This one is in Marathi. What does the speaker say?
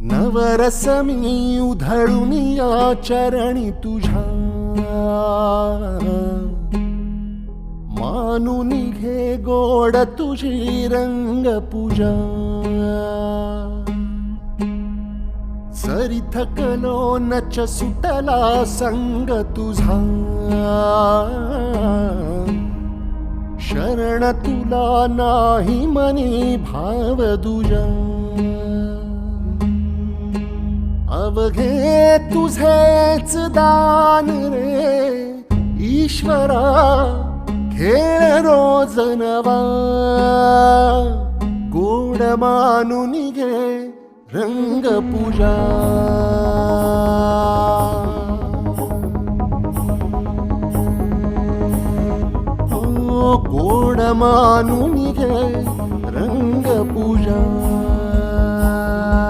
नवरस मी उधळून या चरणी तुझ्या. मानून घे गोड तुझी रंग पूजा सरी थकलो नच सुटला संग तुझा. शरण तुला नाही मनी भाव दुजा. अवघे तुझेच दान रे. ईश्वरा खेळ रोज नवा. गोड मानून घे रंग पूजा. गोड मानून घे रंग पूजा.